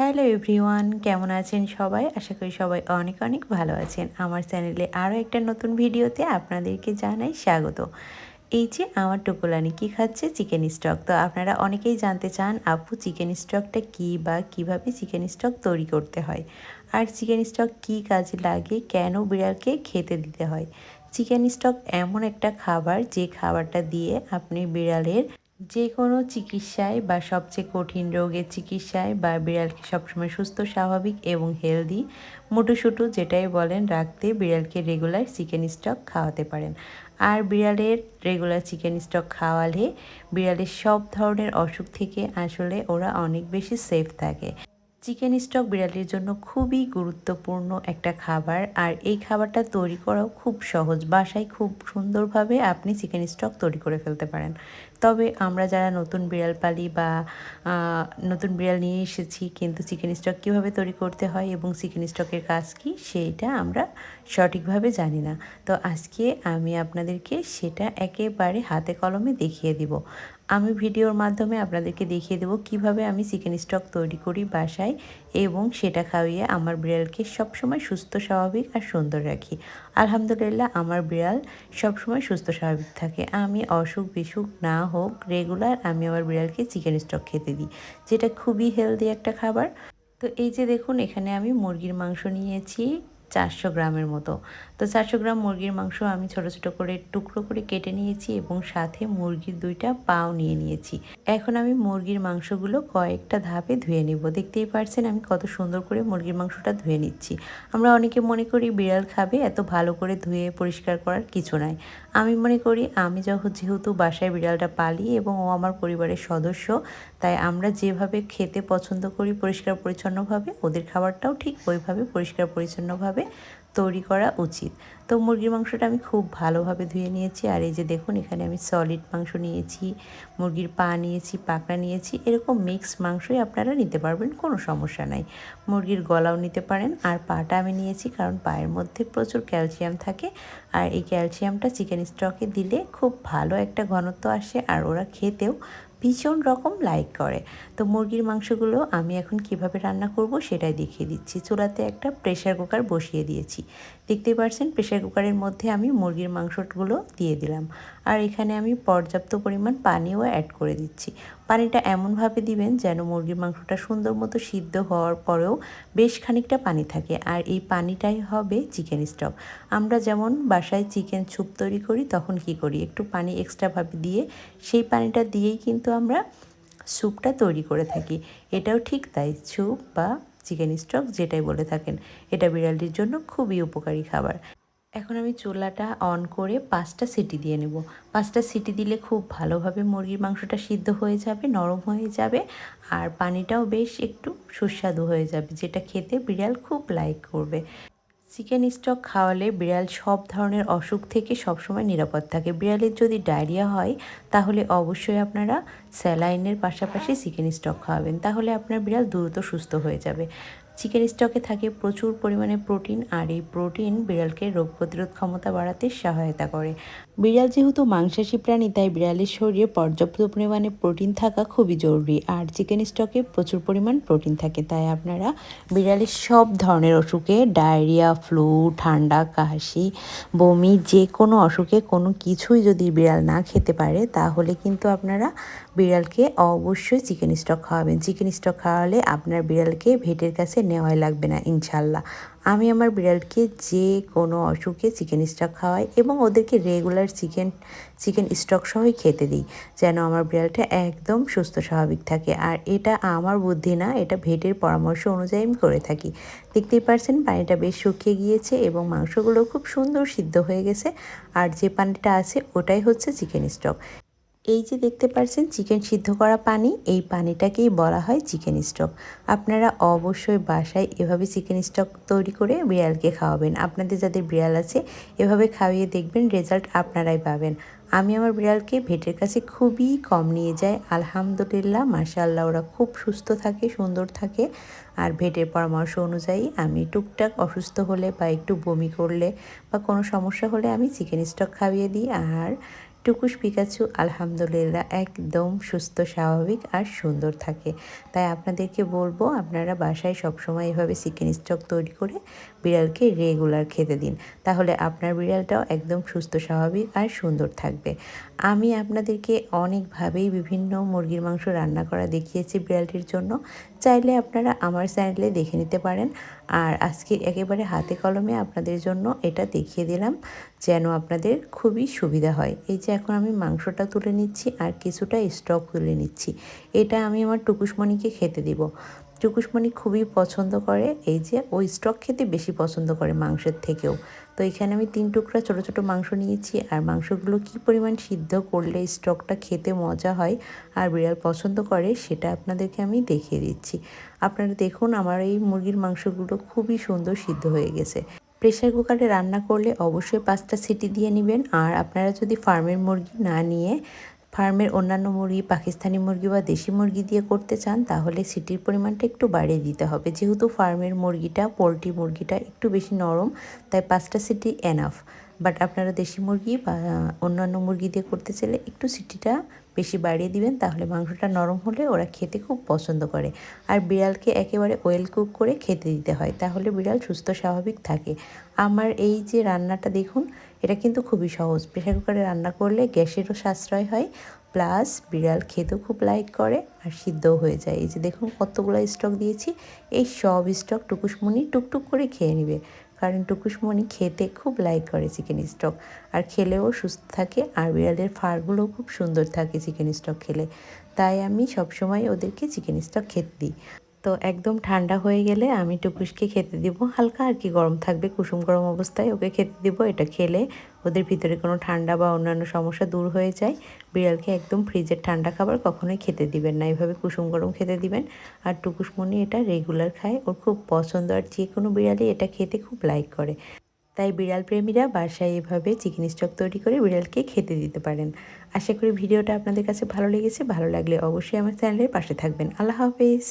Hello everyone, কেমন আছেন সবাই? আশা করি সবাই অনেক অনেক ভালো আছেন। আমার চ্যানেলে আরও একটা নতুন ভিডিওতে আপনাদেরকে জানাই স্বাগত। এই যে আমার টুকুলানি কি খাচ্ছে? চিকেন স্টক তো আপনারা অনেকেই জানতে চান, আপু চিকেন স্টকটা কী বা কীভাবে চিকেন স্টক তৈরি করতে হয়? আর চিকেন স্টক কি কাজে লাগে? কেন বিড়ালকে খেতে দিতে হয়? চিকেন স্টক এমন একটা খাবার যে খাবারটা দিয়ে আপনি বিড়ালের যে কোনো চিকিৎসায় বা সবচেয়ে কঠিন রোগের চিকিৎসায় বা বিড়ালকে সবসময় সুস্থ, স্বাভাবিক এবং হেলদি মুটুসুটু যেটাই বলেন রাখতে বিড়ালকে রেগুলার চিকেন স্টক খাওয়াতে পারেন। আর বিড়ালের রেগুলার চিকেন স্টক খাওয়ালে বিড়ালের সব ধরনের অসুখ থেকে আসলে ওরা অনেক বেশি সেফ থাকে। চিকেন স্টক বিড়ালের জন্য খুবই গুরুত্বপূর্ণ একটা খাবার। আর এই খাবারটা তৈরি করাও খুব সহজ। বাসায় খুব সুন্দরভাবে আপনি চিকেন স্টক তৈরি করে ফেলতে পারেন। তবে আমরা যারা নতুন বিড়াল পালি বা নতুন বিড়াল নিয়ে এসেছি, কিন্তু চিকেন স্টক কীভাবে তৈরি করতে হয় এবং চিকেন স্টকের কাজ কী সেইটা আমরা সঠিকভাবে জানি না। তো আজকে আমি আপনাদেরকে সেটা একেবারে হাতে কলমে দেখিয়ে দিব। আমি ভিডিওর মাধ্যমে আপনাদেরকে দেখিয়ে দেবো কীভাবে আমি চিকেন স্টক তৈরি করি বাসায় এবং সেটা খাওয়িয়ে আমার বিড়ালকে সবসময় সুস্থ, স্বাভাবিক আর সুন্দর রাখি। আলহামদুলিল্লাহ আমার বিড়াল সবসময় সুস্থ, স্বাভাবিক থাকে। আমি অসুখ বিসুখ না হোক, রেগুলার আমি আমার বিড়ালকে চিকেন স্টক খেতে দিই, যেটা খুবই হেলদি একটা খাবার। তো এই যে দেখুন, এখানে আমি মুরগির মাংস নিয়েছি। চারশো গ্রামের মতো। তো চারশো গ্রাম মুরগির মাংস আমি ছোট ছোট করে টুকরো করে কেটে নিয়েছি এবং সাথে মুরগির দুইটা পাও নিয়ে নিয়েছি। এখন আমি মুরগির মাংসগুলো কয়েকটা ধাপে ধুয়ে নিব। দেখতেই পারছেন আমি কত সুন্দর করে মুরগির মাংসটা ধুয়ে নিচ্ছি। আমরা অনেকে মনে করি বিড়াল খাবে, এত ভালো করে ধুয়ে পরিষ্কার করার কিছু নাই। আমি মনে করি আমি যখন যেহেতু বাসায় বিড়ালটা পালি এবং ও আমার পরিবারের সদস্য, তাই আমরা যেভাবে খেতে পছন্দ করি পরিষ্কার পরিচ্ছন্নভাবে, ওদের খাবারটাও ঠিক ওইভাবে পরিষ্কার পরিচ্ছন্নভাবে তৈরি করা উচিত। তো মুরগির মাংসটা আমি খুব ভালোভাবে ধুয়ে নিয়েছি, আর এই যে দেখুন এখানে আমি সলিড মাংস নিয়েছি, মুরগির পা নিয়েছি, পাকড়া নিয়েছি, এরকম মিক্স মাংসই আপনারা নিতে পারবেন, কোনো সমস্যা নাই। মুরগির গলাও নিতে পারেন, আর পাটা আমি নিয়েছি, কারণ পায়ের মধ্যে প্রচুর ক্যালসিয়াম থাকে, আর এই ক্যালসিয়ামটা চিকেন স্টকে দিলে খুব ভালো একটা ঘনত্ব আসে, আর ওরা খেতেও ভীষণ রকম লাইক করে। তো মুরগির মাংসগুলো আমি এখন কীভাবে রান্না করব সেটাই দেখিয়ে দিচ্ছি। চুলাতে একটা প্রেশার কুকার বসিয়ে দিয়েছি। দেখতে পারছেন প্রেশার কুকারের মধ্যে আমি মুরগির মাংসগুলো দিয়ে দিলাম। আর এখানে আমি পর্যাপ্ত পরিমাণ পানিও অ্যাড করে দিচ্ছি। পানিটা এমনভাবে দিবেন যেন মুরগির মাংসটা সুন্দর মতো সিদ্ধ হওয়ার পরেও বেশ খানিকটা পানি থাকে। আর এই পানিটাই হবে চিকেন স্টক আমরা যেমন বাসায় চিকেন স্যুপ তৈরি করি, তখন কি করি? একটু পানি এক্সট্রাভাবে দিয়ে সেই পানিটা দিয়েই কিন্তু আমরা স্যুপটা তৈরি করে থাকি। এটাও ঠিক তাই স্যুপ বা চিকেন স্টক যেটাই বলে থাকেন। এটা বিড়ালটির জন্য খুবই উপকারী খাবার। এখন আমি চুলাটা অন করে পাঁচটা সিটি দিয়ে নেব। পাঁচটা সিটি দিলে খুব ভালোভাবে মুরগির মাংসটা সিদ্ধ হয়ে যাবে, নরম হয়ে যাবে, আর পানিটাও বেশ একটু সুস্বাদু হয়ে যাবে, যেটা খেতে বিড়াল খুব লাইক করবে। চিকেন স্টক খাওয়ালে বিড়াল সব ধরনের অসুখ থেকে সবসময় নিরাপদ থাকে। বিড়ালের যদি ডায়রিয়া হয়, তাহলে অবশ্যই আপনারা স্যালাইনের পাশাপাশি চিকেন স্টক খাওয়াবেন। তাহলে আপনার বিড়াল দ্রুত সুস্থ হয়ে যাবে। চিকেন স্টকে থাকে প্রচুর পরিমাণে প্রোটিন আর এই প্রোটিন বিড়ালকে রোগ প্রতিরোধ ক্ষমতা বাড়াতে সহায়তা করে। বিড়াল যেহেতু মাংসাশী প্রাণী, তাই বিড়ালের শরীরে পর্যাপ্ত পরিমাণে প্রোটিন থাকা খুবই জরুরি আর চিকেন স্টকে প্রচুর পরিমাণ প্রোটিন থাকে। তাই আপনারা বিড়ালের সব ধরনের অসুখে ডায়রিয়া, ফ্লু, ঠান্ডা, কাশি, বমি যে কোনো অসুখে কোনো কিছুই যদি বিড়াল না খেতে পারে, তাহলে কিন্তু আপনারা বিড়ালকে অবশ্যই চিকেন স্টক খাওয়াবেন। চিকেন স্টক খাওয়ালে আপনার বিড়ালকে ভেটের কাছে নেওয়াই লাগবে না, ইনশাল্লাহ। আমি আমার বিড়ালকে যে কোনো অসুখে চিকেন স্টক খাওয়াই এবং ওদেরকে রেগুলার চিকেন চিকেন স্টক সহই খেতে দিই, যেন আমার বিড়ালটা একদম সুস্থ স্বাভাবিক থাকে। আর এটা আমার বুদ্ধি না, এটা ভেটের পরামর্শ অনুযায়ী আমি করে থাকি। দেখতেই পারছেন, পানিটা বেশ শুকিয়ে গিয়েছে এবং মাংসগুলো খুব সুন্দর সিদ্ধ হয়ে গেছে। আর যে পানিটা আছে, ওটাই হচ্ছে চিকেন স্টক এই যে দেখতে পাচ্ছেন চিকেন সিদ্ধ করা পানি, এই পানিটাকেই বলা হয় চিকেন স্টক। আপনারা অবশ্যই বাসায় এভাবে চিকেন স্টক তৈরি করে বিড়ালকে খাওয়াবেন। আপনাদের যাদের বিড়াল আছে, এভাবে খাওয়িয়ে দেখবেন, রেজাল্ট আপনারাই পাবেন। আমি আমার বিড়ালকে ভেটের কাছে খুবই কম নিয়ে যাই। আলহামদুলিল্লাহ মাশাল্লাহ ওরা খুব সুস্থ থাকে, সুন্দর থাকে। আর ভেটের পরামর্শ অনুযায়ী আমি টুকটাক অসুস্থ হলে বা একটু বমি করলে বা কোনো সমস্যা হলে আমি চিকেন স্টক খাইয়ে দিই। আর টুকুস পিকাচু আলহামদুলিল্লাহ একদম সুস্থ, স্বাভাবিক আর সুন্দর থাকে। তাই আপনাদেরকে বলব, আপনারা বাসায় সবসময় এভাবে চিকেন স্টক তৈরি করে বিড়ালকে রেগুলার খেতে দিন। তাহলে আপনার বিড়ালটাও একদম সুস্থ, স্বাভাবিক আর সুন্দর থাকবে। আমি আপনাদেরকে অনেকভাবেই বিভিন্ন মুরগির মাংস রান্না করা দেখিয়েছি বিড়ালটির জন্য। চাইলে আপনারা আমার চ্যানেলে দেখে নিতে পারেন। আর আজকে একেবারে হাতে কলমে আপনাদের জন্য এটা দেখিয়ে দিলাম। যেন আপনাদের খুবই সুবিধা হয়। এই যে এখন আমি মাংসটা তুলে নিচ্ছি আর কিছুটা স্টক তুলে নিচ্ছি। এটা আমি আমার টুকুসমণিকে খেতে দিব। টুকুসমণি খুবই পছন্দ করে। এই যে ওই স্টক খেতে বেশি পছন্দ করে মাংসের থেকেও। তো এখানে আমি তিন টুকরা ছোটো ছোটো মাংস নিয়েছি আর মাংসগুলো কি পরিমাণ সিদ্ধ করলে স্টকটা খেতে মজা হয় আর বিড়াল পছন্দ করে সেটা আপনাদেরকে আমি দেখিয়ে দিচ্ছি। আপনারা দেখুন আমার এই মুরগির মাংসগুলো খুবই সুন্দর সিদ্ধ হয়ে গেছে। প্রেশার কুকারে রান্না করলে অবশ্যই পাঁচটা সিটি দিয়ে নেবেন। আর আপনারা যদি ফার্মের মুরগি না নিয়ে ফার্মের অন্যান্য মুরগি, পাকিস্তানি মুরগি বা দেশি মুরগি দিয়ে করতে চান, তাহলে সিটির পরিমাণটা একটু বাড়িয়ে দিতে হবে। যেহেতু ফার্মের মুরগিটা, পোলট্রি মুরগিটা একটু বেশি নরম, তাই পাঁচটা সিটি এনাফ বাট আপনারা দেশি মুরগি বা অন্যান্য মুরগি দিয়ে করতে চাইলে একটু সিটিটা বেশি বাড়িয়ে দিবেন, তাহলে মাংসটা নরম হলে ওরা খেতে খুব পছন্দ করে। আর বিড়ালকে একেবারে ওয়েল কুক করে খেতে দিতে হয়, তাহলে বিড়াল সুস্থ, স্বাভাবিক থাকে। আমার এই যে রান্নাটা দেখুন, এটা কিন্তু খুবই সহজ। প্রেশার কুকারে রান্না করলে গ্যাসেরও সাশ্রয় হয়, প্লাস বিড়াল খেতেও খুব লাইক করে আর সিদ্ধও হয়ে যায়। এই যে দেখুন কতগুলো স্টক দিয়েছি, এই সব স্টক টুকুসমুনি টুকটুক করে খেয়ে নেবে। কারণ টুকুসমণি খেতে খুব লাইক করে চিকেন স্টক আর খেলেও সুস্থ থাকে, আর বিড়ালের ফারগুলোও খুব সুন্দর থাকে চিকেন স্টক খেলে। তাই আমি সবসময় ওদেরকে চিকেন স্টক খেতে দিই। তো একদম ঠান্ডা হয়ে গেলে আমি টুকুসকে খেতে দিব। হালকা আর কি গরম থাকবে, কুসুম গরম অবস্থায় ওকে খেতে দিব। এটা খেলে ওদের ভিতরে কোনো ঠান্ডা বা অন্যান্য সমস্যা দূর হয়ে যায়। বিড়ালকে একদম ফ্রিজের ঠান্ডা খাবার কখনোই খেতে দিবেন না। এভাবে কুসুম গরম খেতে দিবেন। আর টুকুসমণি এটা রেগুলার খায়। ওর খুব পছন্দ আর যে কোনো বিড়ালই এটা খেতে খুব লাইক করে। তাই বিড়াল প্রেমীরা বাসায় এভাবে চিকেন স্টক তৈরি করে বিড়ালকে খেতে দিতে পারেন। আশা করি ভিডিওটা আপনাদের কাছে ভালো লেগেছে। ভালো লাগলে অবশ্যই আমার চ্যানেলের পাশে থাকবেন। আল্লাহ হাফেজ।